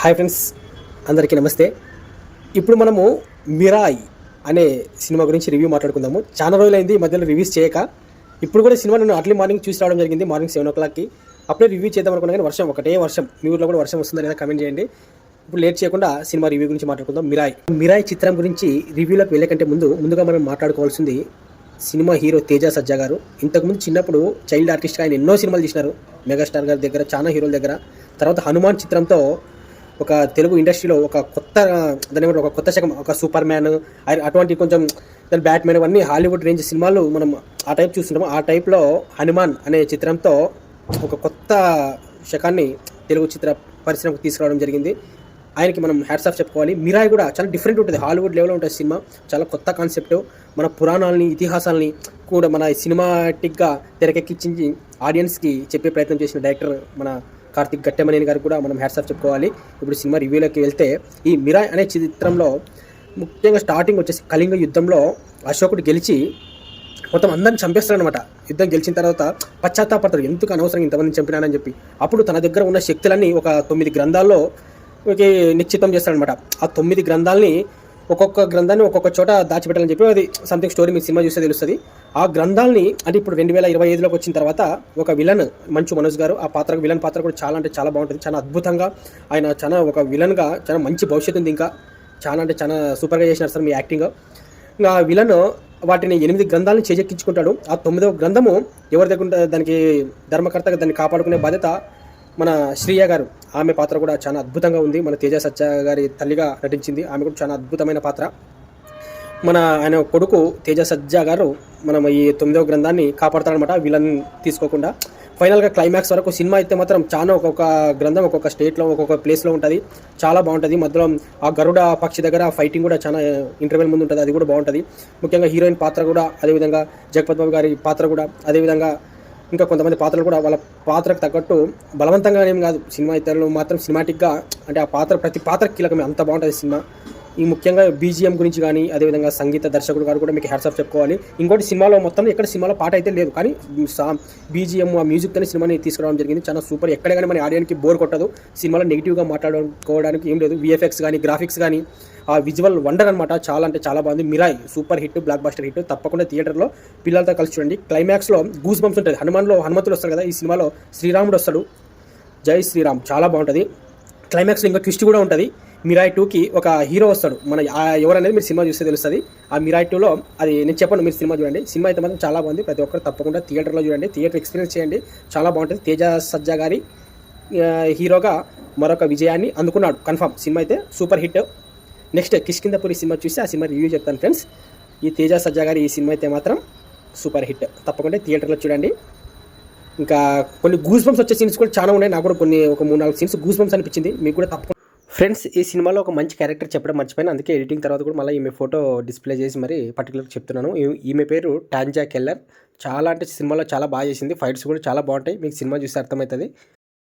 Hi friends అందరికీ నమస్తే. ఇప్పుడు మనము మిరాయ్ అనే సినిమా గురించి రివ్యూ మాట్లాడుకుందాము. చాలా రోజులైంది ఈ మధ్యలో రివ్యూస్ చేయక. ఇప్పుడు కూడా సినిమా నేను అర్లీ మార్నింగ్ చూసి రావడం జరిగింది మార్నింగ్ సెవెన్ ఓ క్లాక్కి అప్పుడే రివ్యూ చేద్దాం అనుకున్నా కానీ వర్షం ఒకటే వర్షం. మీ ఊర్లో కూడా వర్షం వస్తుందా లేదా కమెంట్ చేయండి. ఇప్పుడు లేట్ చేయకుండా సినిమా రివ్యూ గురించి మాట్లాడుకుందాం. మిరాయ్. మిరాయ్ చిత్రం గురించి రివ్యూలోకి వెళ్ళే కంటే ముందు ముందుగా మనం మాట్లాడుకోవాల్సింది సినిమా హీరో తేజ సజ్జా గారు. ఇంతకుముందు చిన్నప్పుడు చైల్డ్ ఆర్టిస్ట్గా ఆయన ఎన్నో సినిమాలు తీసినారు. మెగాస్టార్ గారి దగ్గర చాలా హీరోల దగ్గర. తర్వాత హనుమాన్ చిత్రంతో ఒక తెలుగు ఇండస్ట్రీలో ఒక కొత్త దాని ఒక కొత్త శకం ఒక సూపర్ మ్యాన్ అటువంటి కొంచెం దాని బ్యాట్మెన్ అవన్నీ హాలీవుడ్ రేంజ్ సినిమాలు మనం ఆ టైప్ చూస్తున్నాము ఆ టైప్లో హనుమాన్ అనే చిత్రంతో ఒక కొత్త శకాన్ని తెలుగు చిత్ర పరిశ్రమకు తీసుకురావడం జరిగింది. ఆయనకి మనం హ్యాట్స్ ఆఫ్ చెప్పుకోవాలి. మిరాయి కూడా చాలా డిఫరెంట్ ఉంటుంది. హాలీవుడ్ లెవెల్లో ఉంటుంది సినిమా. చాలా కొత్త కాన్సెప్ట్ మన పురాణాలని ఇతిహాసాలని కూడా మన సినిమాటిక్గా తెరకెక్కించి ఆడియన్స్కి చెప్పే ప్రయత్నం చేసిన డైరెక్టర్ మన కార్తిక్ గట్టెమనేని గారు కూడా మనం హ్యాట్స్ ఆఫ్ చెప్పుకోవాలి. ఇప్పుడు సినిమా రివ్యూలోకి వెళ్తే ఈ మిరాయ్ అనే చిత్రంలో ముఖ్యంగా స్టార్టింగ్ వచ్చేసి కళింగ యుద్ధంలో అశోకుడు గెలిచి మొత్తం అందరిని చంపేస్తాడనమాట యుద్ధం గెలిచిన తర్వాత పశ్చాత్తాపడతాడు. ఎందుకు అనవసరం ఇంతమందిని చంపినానని చెప్పి. అప్పుడు తన దగ్గర ఉన్న శక్తులన్నీ ఒక తొమ్మిది గ్రంథాల్లో ఒక నిశ్చితం చేస్తాడనమాట ఆ తొమ్మిది గ్రంథాలని ఒక్కొక్క గ్రంథాన్ని ఒక్కొక్క చోట దాచిపెట్టాలని చెప్పి అది సంథింగ్ స్టోరీ మీ సినిమా చూస్తే తెలుస్తుంది. ఆ గ్రంథాలని అంటే ఇప్పుడు రెండు వేల ఇరవై ఐదులోకి వచ్చిన తర్వాత ఒక విలన్ మంచు మనోజ్ గారు ఆ పాత్ర విలన్ పాత్ర కూడా చాలా అంటే చాలా బాగుంటుంది. చాలా అద్భుతంగా ఆయన చాలా ఒక విలన్గా చాలా మంచి భవిష్యత్తు ఉంది ఇంకా. చాలా అంటే చాలా సూపర్గా చేసినారు సార్ మీ యాక్టింగ్ ఇంకా విలన్ వాటిని ఎనిమిది గ్రంథాలను చేజెక్కించుకుంటాడు. ఆ తొమ్మిదవ గ్రంథము ఎవరి దగ్గర దానికి ధర్మకర్తగా దాన్ని కాపాడుకునే బాధ్యత మన శ్రీయ గారు ఆమె పాత్ర కూడా చాలా అద్భుతంగా ఉంది. మన తేజ సత్య గారి తల్లిగా నటించింది. ఆమె కూడా చాలా అద్భుతమైన పాత్ర. మన ఆయన కొడుకు తేజ సజ్జా గారు మనం ఈ తొమ్మిదవ గ్రంథాన్ని కాపాడతాడనమాట విలన్ తీసుకోకుండా. ఫైనల్గా క్లైమాక్స్ వరకు సినిమా అయితే మాత్రం చాలా ఒక్కొక్క గ్రంథం ఒక్కొక్క స్టేట్లో ఒక్కొక్క ప్లేస్లో ఉంటుంది. చాలా బాగుంటుంది. మధ్యలో ఆ గరుడ పక్షి దగ్గర ఫైటింగ్ కూడా చాలా ఇంటర్వెల్ ముందు ఉంటుంది. అది కూడా బాగుంటుంది. ముఖ్యంగా హీరోయిన్ పాత్ర కూడా అదేవిధంగా జగపత్ బాబు గారి పాత్ర కూడా అదేవిధంగా ఇంకా కొంతమంది పాత్రలు కూడా వాళ్ళ పాత్రకు తగ్గట్టు బలవంతంగా ఏం కాదు. సినిమా ఇతరులు మాత్రం సినిమాటిక్గా అంటే ఆ పాత్ర ప్రతి పాత్ర కీలకమే. అంత బాగుంటుంది సినిమా. ఈ ముఖ్యంగా బీజిఎం గురించి కానీ అదేవిధంగా సంగీత దర్శకుడు గారు కూడా మీకు హ్యాట్స్ ఆఫ్ చెప్పుకోవాలి. ఇంకోటి సినిమాలో మొత్తం ఎక్కడ సినిమాలో పాట అయితే లేదు. కానీ సా బీజిఎం ఆ మ్యూజిక్ తోనే సినిమాని తీసుకురావడం జరిగింది. చాలా సూపర్ ఎక్కడ కానీ మన ఆడియన్కి బోర్ కొట్టదు. సినిమాలో నెగిటివ్గా మాట్లాడుకోవడానికి ఏం లేదు. విఎఫ్ఎక్స్ కానీ గ్రాఫిక్స్ కానీ ఆ విజువల్ వండర్ అనమాట చాలా అంటే చాలా బాగుంది. Mirai super hit blockbuster hit తప్పకుండా థియేటర్లో పిల్లలతో కలిసి చూడండి. క్లైమాక్స్లో గూస్ బంప్స్ ఉంటుంది. హనుమాన్లో హనుమంతుడు వస్తాడు కదా ఈ సినిమాలో శ్రీరాముడు వస్తాడు. జై శ్రీరామ్. చాలా బాగుంటుంది. క్లైమాక్స్లో ఇంకా ట్విస్ట్ కూడా ఉంటుంది. మిరాయ్ టూకి ఒక హీరో వస్తాడు. మన ఎవరనేది మీరు సినిమా చూస్తే తెలుస్తుంది. ఆ మిరాయ్ టూలో అది నేను చెప్పను మీరు సినిమా చూడండి. సినిమా అయితే మాత్రం చాలా బాగుంది. ప్రతి ఒక్కరు తప్పకుండా థియేటర్లో చూడండి. థియేటర్ ఎక్స్పీరియన్స్ చేయండి. చాలా బాగుంటుంది. తేజ సజ్జా గారి హీరోగా మరొక విజయాన్ని అందుకున్నాడు. కన్ఫామ్ సినిమా అయితే super hit next Kishkindhapuri cinema చూసి ఆ సినిమా రివ్యూ చెప్తాను ఫ్రెండ్స్ ఈ తేజ సజ్జా గారి ఈ సినిమా అయితే మాత్రం సూపర్ హిట్ తప్పకుండా థియేటర్లో చూడండి. ఇంకా కొన్ని గూస్ బంప్స్ వచ్చే సీన్స్ కూడా చాలా ఉన్నాయి. నాకు కూడా కొన్ని ఒక మూడు నాలుగు సీన్స్ గూస్ బంప్స్ అనిపించింది. మీకు కూడా తప్పకుండా ఫ్రెండ్స్ ఈ సినిమాలో ఒక మంచి క్యారెక్టర్ చెప్పడం మర్చిపోయిన. అందుకే ఎడిటింగ్ తర్వాత కూడా మళ్ళీ ఈమె ఫోటో డిస్ప్లే చేసి మరి పర్టికులర్ చెప్తున్నాను. ఈమె పేరు టాంజా కెల్లర్. చాలా అంటే సినిమాలో చాలా బాగా చేసింది. ఫైట్స్ కూడా చాలా బాగుంటాయి. మీకు సినిమా చూస్తే అర్థమవుతుంది.